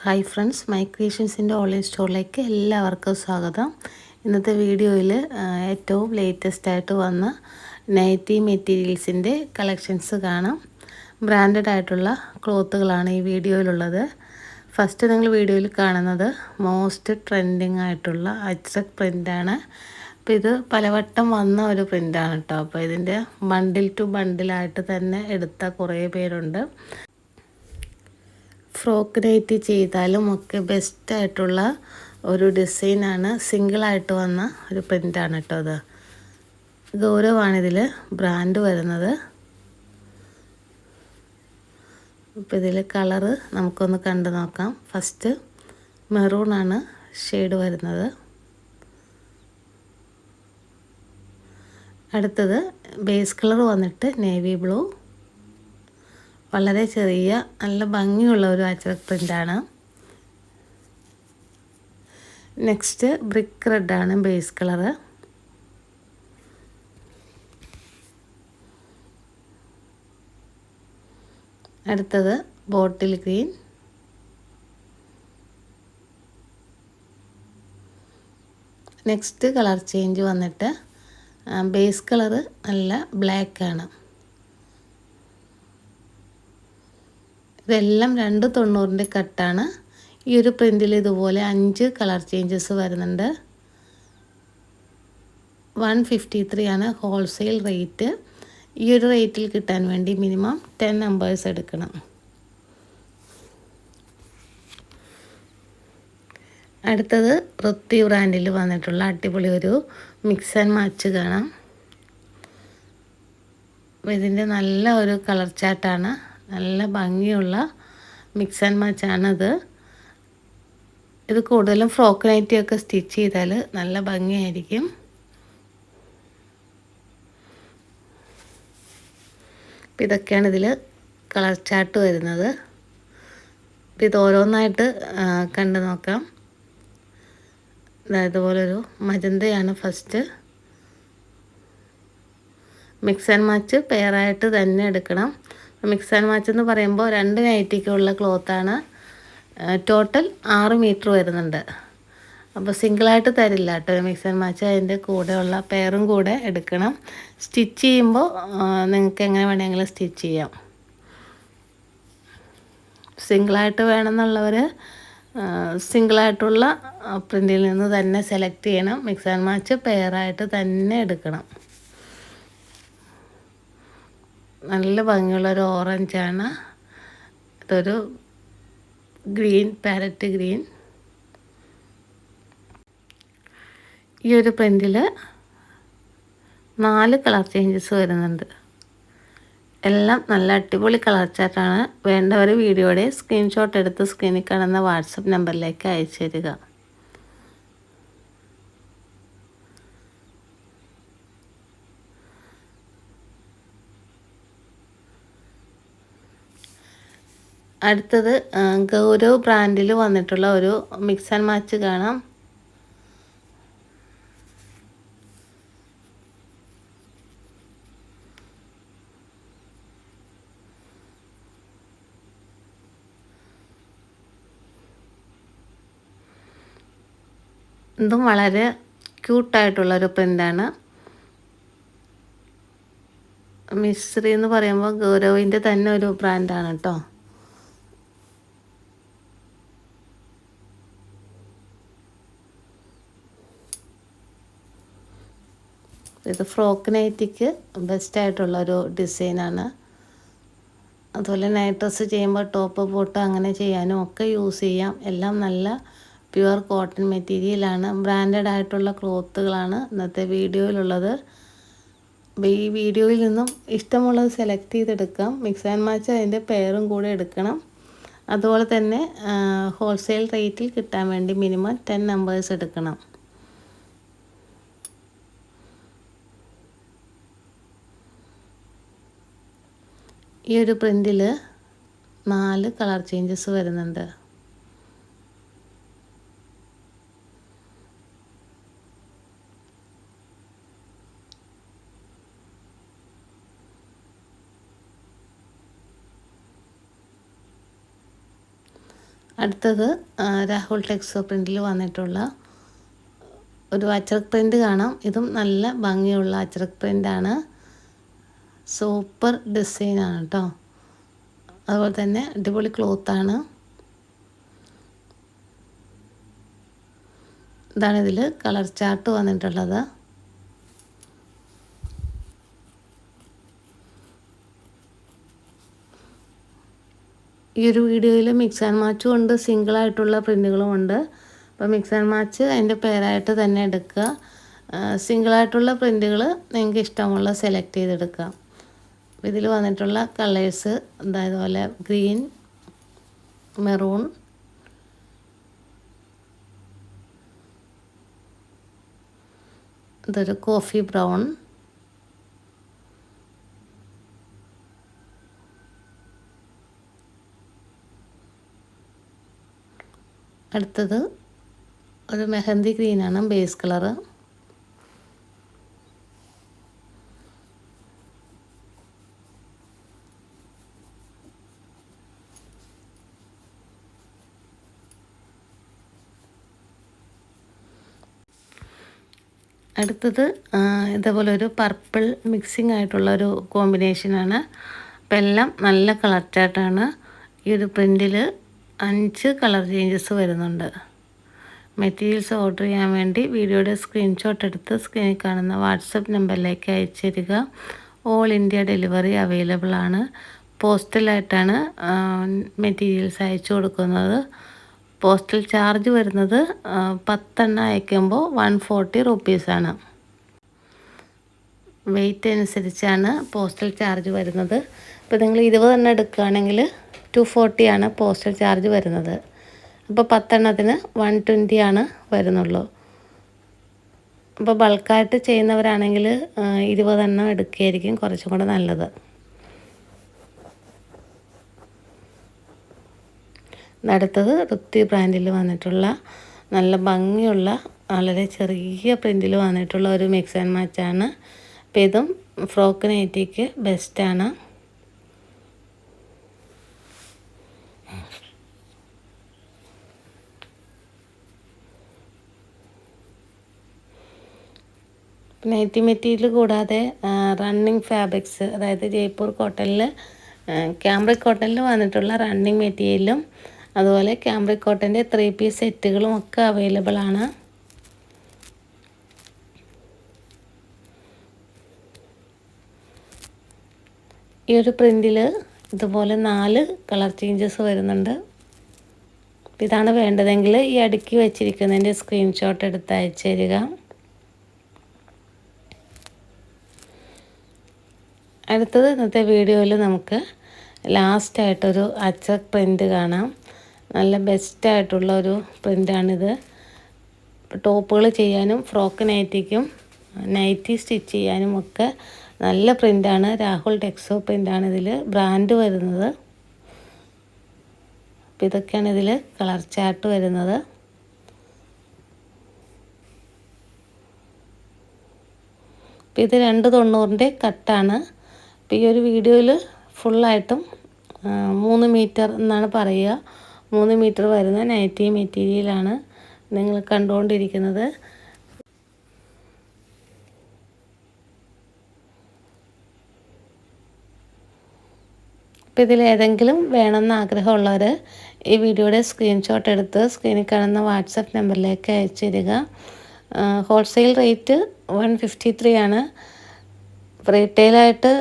Hi friends my ക്രിയേഷൻസിന്റെ online സ്റ്റോറിലേക്ക് എല്ലാവർക്കും സ്വാഗതം. ഇന്നത്തെ വീഡിയോയിൽ ഏറ്റവും ലേറ്റസ്റ്റ് ആയിട്ട് വന്ന നൈറ്റി മെറ്റീരിയൽസിന്റെ കളക്ഷൻസ് കാണാം. ബ്രാൻഡഡ് ആയിട്ടുള്ള ക്ലോത്തുകളാണ് ഈ വീഡിയോയിലുള്ളത്. ഫസ്റ്റ് നിങ്ങൾ വീഡിയോയിൽ കാണുന്നത് മോസ്റ്റ് ട്രെൻഡിങ് ആയിട്ടുള്ള അച്രക് പ്രിന്റാണ് അപ്പോൾ ഇത് പലവട്ടം വന്ന ഒരു പ്രിന്റാണ് കേട്ടോ അപ്പോൾ ഇതിന്റെ ബണ്ടിൽ ടു ബണ്ടിലായിട്ട് തന്നെ എടുത്ത കുറേ പേരുണ്ട്. ഫ്രോക്ക് നൈറ്റി ചെയ്താലും ഒക്കെ ബെസ്റ്റായിട്ടുള്ള ഒരു ഡിസൈനാണ് സിംഗിളായിട്ട് വന്ന ഒരു പ്രിന്റാണ് കേട്ടോ അത്. ഗൗരവാണിതിൽ ബ്രാൻഡ് വരുന്നത്. അപ്പോൾ ഇതിൽ കളറ് നമുക്കൊന്ന് കണ്ടു നോക്കാം. ഫസ്റ്റ് മെറൂണാണ് ഷെയ്ഡ് വരുന്നത്. അടുത്തത് ബേസ് കളർ വന്നിട്ട് നേവി ബ്ലൂ വളരെ ചെറിയ നല്ല ഭംഗിയുള്ള ഒരു ആച്ചറക് പ്രിന്റാണ് നെക്സ്റ്റ് ബ്രിക്ക് റെഡാണ് ബേസ് കളറ് അടുത്തത് bottle green next colour change വന്നിട്ട് ബേസ് കളറ് നല്ല ബ്ലാക്കാണ് ഇതെല്ലാം രണ്ട് തൊണ്ണൂറിന്റെ കട്ടാണ്. ഈ ഒരു പ്രിന്റിൽ ഇതുപോലെ അഞ്ച് കളർ ചേഞ്ചസ് വരുന്നുണ്ട്. വൺ ഫിഫ്റ്റി ത്രീ ആണ് ഹോൾസെയിൽ റേറ്റ് ഈ ഒരു റേറ്റിൽ കിട്ടാൻ വേണ്ടി മിനിമം ടെൻ നമ്പേഴ്സ് എടുക്കണം. അടുത്തത് ഋത്തി ബ്രാൻഡിൽ വന്നിട്ടുള്ള അടിപൊളി ഒരു മിക്സ് ആൻഡ് മാച്ച് കാണാം. ഇതിന്റെ നല്ല ഒരു കളർ ചാട്ടാണ് നല്ല ഭംഗിയുള്ള മിക്സ് ആൻഡ് മാച്ചാണത് ഇത് കൂടുതലും ഫ്രോക്ക് നൈറ്റിയൊക്കെ സ്റ്റിച്ച് ചെയ്താൽ നല്ല ഭംഗിയായിരിക്കും. ഇതൊക്കെയാണ് ഇതിൽ കളർ ചാർട്ട് വരുന്നത്. ഇത് ഓരോന്നായിട്ട് കണ്ടു നോക്കാം. ഇതുപോലൊരു മജന്തയാണ് ഫസ്റ്റ് മിക്സ് ആൻഡ് മാച്ച് പെയറായിട്ട് തന്നെ എടുക്കണം. മിക്സ് ആൻഡ് മാച്ച് എന്ന് പറയുമ്പോൾ രണ്ട് നൈറ്റിക്കുള്ള ക്ലോത്താണ്. ടോട്ടൽ ആറ് മീറ്റർ വരുന്നുണ്ട്. അപ്പോൾ സിംഗിളായിട്ട് തരില്ല കേട്ടോ മിക്സ് ആൻഡ് മാച്ച്. അതിന്റെ കൂടെയുള്ള പെയറും കൂടെ എടുക്കണം. സ്റ്റിച്ച് ചെയ്യുമ്പോൾ നിങ്ങൾക്ക് എങ്ങനെ വേണമെങ്കിലും സ്റ്റിച്ച് ചെയ്യാം. സിംഗിളായിട്ട് വേണമെന്നുള്ളവർ സിംഗിളായിട്ടുള്ള പ്രിന്റിൽ നിന്ന് തന്നെ സെലക്ട് ചെയ്യണം. മിക്സ് ആൻഡ് മാച്ച് പെയറായിട്ട് തന്നെ എടുക്കണം. നല്ല ഭംഗിയുള്ളൊരു ഓറഞ്ചാണ്. ഇതൊരു ഗ്രീൻ പാരറ്റ് ഗ്രീൻ. ഈ ഒരു പ്രിന്റിൽ നാല് കളർ ചേഞ്ചസ് വരുന്നുണ്ട്. എല്ലാം നല്ല അടിപൊളി കളർ ചാറ്റാണ് വേണ്ടവർ വീഡിയോയുടെ സ്ക്രീൻഷോട്ട് എടുത്ത് സ്ക്രീനിൽ കാണുന്ന വാട്സപ്പ് നമ്പറിലേക്ക് അയച്ചു തരിക. അടുത്തത് ഗൗരവ് ബ്രാൻഡിൽ വന്നിട്ടുള്ള ഒരു മിക്സ് ആൻഡ് മാച്ച് കാണാം. ഇതും വളരെ ക്യൂട്ടായിട്ടുള്ളൊരു പ്രിന്റാണ് മിശ്രി എന്ന് പറയുമ്പോൾ ഗൗരവിന്റെ തന്നെ ഒരു ബ്രാൻഡാണ് കേട്ടോ ഇത് ഫ്രോക്ക് നൈറ്റിക്ക് ബെസ്റ്റായിട്ടുള്ള ഒരു ഡിസൈനാണ്. അതുപോലെ നൈറ്റ് ഡ്രസ്സ് ചെയ്യുമ്പോൾ ടോപ്പ് പോട്ട് അങ്ങനെ ചെയ്യാനും ഒക്കെ യൂസ് ചെയ്യാം. എല്ലാം നല്ല പ്യുവർ കോട്ടൺ മെറ്റീരിയലാണ്. ബ്രാൻഡഡ് ആയിട്ടുള്ള ക്ലോത്തുകളാണ് ഇന്നത്തെ വീഡിയോയിലുള്ളത്. ഈ വീഡിയോയിൽ നിന്നും ഇഷ്ടമുള്ളത് സെലക്ട് ചെയ്തെടുക്കാം. മിക്സ് ആൻഡ് മാച്ച് അതിന്റെ പെയറും കൂടെ എടുക്കണം. അതുപോലെ തന്നെ ഹോൾസെയിൽ റേറ്റിൽ കിട്ടാൻ വേണ്ടി മിനിമം ടെൻ നമ്പേഴ്സ് എടുക്കണം. ഈ ഒരു പ്രിന്റിൽ നാല് കളർ ചേഞ്ചസ് വരുന്നുണ്ട്. അടുത്തത് രാഹുൽ ടെക്സോ പ്രിന്റിൽ വന്നിട്ടുള്ള ഒരു അച്ചറക് പ്രിന്റ് കാണാം. ഇതും നല്ല ഭംഗിയുള്ള അച്ചറക് പ്രിന്റാണ് സൂപ്പർ ഡിസൈനാണ് കേട്ടോ അതുപോലെ തന്നെ അടിപൊളി ക്ലോത്താണ് ഇതാണ് ഇതിൽ കളർ ചാർട്ട് വന്നിട്ടുള്ളത്. ഈ ഒരു വീഡിയോയിൽ മിക്സ് ആൻഡ് മാച്ചും ഉണ്ട് സിംഗിളായിട്ടുള്ള പ്രിന്റുകളും ഉണ്ട്. അപ്പോൾ മിക്സ് ആൻഡ് മാച്ച് അതിന്റെ പേരായിട്ട് തന്നെ എടുക്കുക. സിംഗിളായിട്ടുള്ള പ്രിന്റുകൾ നിങ്ങൾക്ക് ഇഷ്ടമുള്ള സെലക്ട് ചെയ്തെടുക്കാം ഇതിൽ വന്നിട്ടുള്ള കളേഴ്സ് അതായത് പോലെ ഗ്രീൻ മെറൂൺ ഇതൊരു കോഫി ബ്രൗൺ അടുത്തത് ഒരു മെഹന്തി ഗ്രീനാണ് ബേസ് കളറ്. അടുത്തത് ഇതേപോലെ ഒരു പർപ്പിൾ മിക്സിംഗ് ആയിട്ടുള്ള ഒരു കോമ്പിനേഷനാണ് അപ്പം എല്ലാം നല്ല കളർ ചാർട്ടാണ് ഈ ഒരു പ്രിന്റിൽ അഞ്ച് കളർ ചേഞ്ചസ് വരുന്നുണ്ട്. മെറ്റീരിയൽസ് ഓർഡർ ചെയ്യാൻ വേണ്ടി വീഡിയോയുടെ സ്ക്രീൻഷോട്ട് എടുത്ത് സ്ക്രീനിൽ കാണുന്ന വാട്സപ്പ് നമ്പറിലേക്ക് അയച്ചു തരിക ഓൾ ഇന്ത്യ ഡെലിവറി അവൈലബിൾ ആണ് പോസ്റ്റലായിട്ടാണ് മെറ്റീരിയൽസ് അയച്ചു കൊടുക്കുന്നത്. പോസ്റ്റൽ ചാർജ് വരുന്നത് പത്തെണ്ണം അയക്കുമ്പോൾ വൺ ഫോർട്ടി റുപ്പീസാണ് വെയിറ്റ് അനുസരിച്ചാണ് പോസ്റ്റൽ ചാർജ് വരുന്നത്. ഇപ്പോൾ നിങ്ങൾ ഇരുപതെണ്ണം എടുക്കുകയാണെങ്കിൽ ടു ഫോർട്ടിയാണ് പോസ്റ്റൽ ചാർജ് വരുന്നത്. അപ്പോൾ പത്തെണ്ണത്തിന് വൺ ട്വന്റിയാണ് വരുന്നുള്ളൂ. അപ്പോൾ ബൾക്കായിട്ട് ചെയ്യുന്നവരാണെങ്കിൽ ഇരുപതെണ്ണം എടുക്കുകയായിരിക്കും കുറച്ചും കൂടെ നല്ലത്. അടുത്തത് തൃപ്തി ബ്രാൻഡിൽ വന്നിട്ടുള്ള നല്ല ഭംഗിയുള്ള വളരെ ചെറിയ പ്രിന്റിൽ വന്നിട്ടുള്ള ഒരു മിക്സ് ആൻഡ് മാച്ചാണ് അപ്പോൾ ഇതും ഫ്രോക്ക് നൈറ്റിക്ക് ബെസ്റ്റാണ് നൈറ്റി മെറ്റീരിയൽ കൂടാതെ റണ്ണിങ് ഫാബ്രിക്സ് അതായത് ജയ്പൂർ കോട്ടണിൽ ക്യാമ്പ്രിക് കോട്ടണിൽ വന്നിട്ടുള്ള റണ്ണിങ് മെറ്റീരിയലും അതുപോലെ ക്യാമ്പ്രിക് കോട്ടന്റെ ത്രീ പീസ് സെറ്റുകളും ഒക്കെ അവൈലബിൾ ആണ്. ഈ ഒരു പ്രിന്റിൽ ഇതുപോലെ നാല് കളർ ചേഞ്ചസ് വരുന്നുണ്ട്. ഇതാണ് വേണ്ടതെങ്കിൽ ഈ അടുക്കി വെച്ചിരിക്കുന്നതിന്റെ സ്ക്രീൻഷോട്ട് എടുത്ത് അയച്ചു തരിക. അടുത്തത് ഇന്നത്തെ വീഡിയോയിൽ നമുക്ക് ലാസ്റ്റായിട്ടൊരു അച്ചർ പ്രിന്റ് കാണാം. നല്ല ബെസ്റ്റായിട്ടുള്ള ഒരു പ്രിന്റാണിത് ടോപ്പുകൾ ചെയ്യാനും ഫ്രോക്ക് നൈറ്റിക്കും നൈറ്റി സ്റ്റിച്ച് ചെയ്യാനും ഒക്കെ നല്ല പ്രിന്റാണ് രാഹുൽ ടെക്സോ പ്രിന്റാണ് ഇതിൽ ബ്രാൻഡ് വരുന്നത്. അപ്പോൾ ഇതൊക്കെയാണ് ഇതിൽ കളർ ചാർട്ട് വരുന്നത്. അപ്പോൾ ഇത് രണ്ട് തൊണ്ണൂറിന്റെ കട്ടാണ്. അപ്പോൾ ഈ ഒരു വീഡിയോയിൽ ഫുള്ളായിട്ടും മൂന്ന് മീറ്റർ എന്നാണ് പറയുക. മൂന്ന് മീറ്റർ വരുന്ന നൈറ്റി മെറ്റീരിയലാണ് നിങ്ങൾ കണ്ടുകൊണ്ടിരിക്കുന്നത്. അപ്പോൾ ഇതിലേതെങ്കിലും വേണമെന്ന് ആഗ്രഹമുള്ളവർ ഈ വീഡിയോയുടെ സ്ക്രീൻഷോട്ട് എടുത്ത് സ്ക്രീനിൽ കാണുന്ന വാട്സപ്പ് നമ്പറിലേക്ക് അയച്ചു തരിക. Wholesale rate one fifty three ആണ്. റീറ്റെയിലായിട്ട്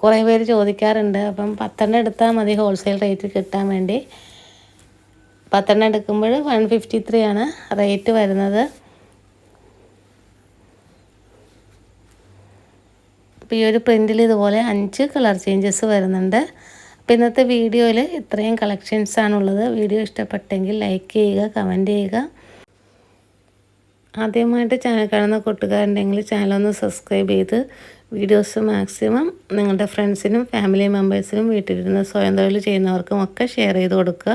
കുറേ പേര് ചോദിക്കാറുണ്ട്. അപ്പം പത്തെണ്ണം എടുത്താൽ മതി ഹോൾസെയിൽ റേറ്റ് കിട്ടാൻ വേണ്ടി. പത്തെണ്ണം എടുക്കുമ്പോൾ വൺ ഫിഫ്റ്റി ത്രീ ആണ് റേറ്റ് വരുന്നത്. അപ്പോൾ ഈ ഒരു പ്രിന്റിൽ ഇതുപോലെ അഞ്ച് കളർ ചേഞ്ചസ് വരുന്നുണ്ട്. അപ്പോൾ ഇന്നത്തെ വീഡിയോയിൽ ഇത്രയും കളക്ഷൻസ് ആണുള്ളത്. വീഡിയോ ഇഷ്ടപ്പെട്ടെങ്കിൽ ലൈക്ക് ചെയ്യുക കമന്റ് ചെയ്യുക. ആദ്യമായിട്ട് ചാനൽ കാണുന്ന കൂട്ടുകാരുണ്ടെങ്കിൽ ചാനലൊന്ന് സബ്സ്ക്രൈബ് ചെയ്ത് വീഡിയോസ് മാക്സിമം നിങ്ങളുടെ ഫ്രണ്ട്സിനും ഫാമിലി മെമ്പേഴ്സിനും വീട്ടിലിരുന്ന് സ്വയം തൊഴിൽ ചെയ്യുന്നവർക്കും ഒക്കെ ഷെയർ ചെയ്ത് കൊടുക്കുക.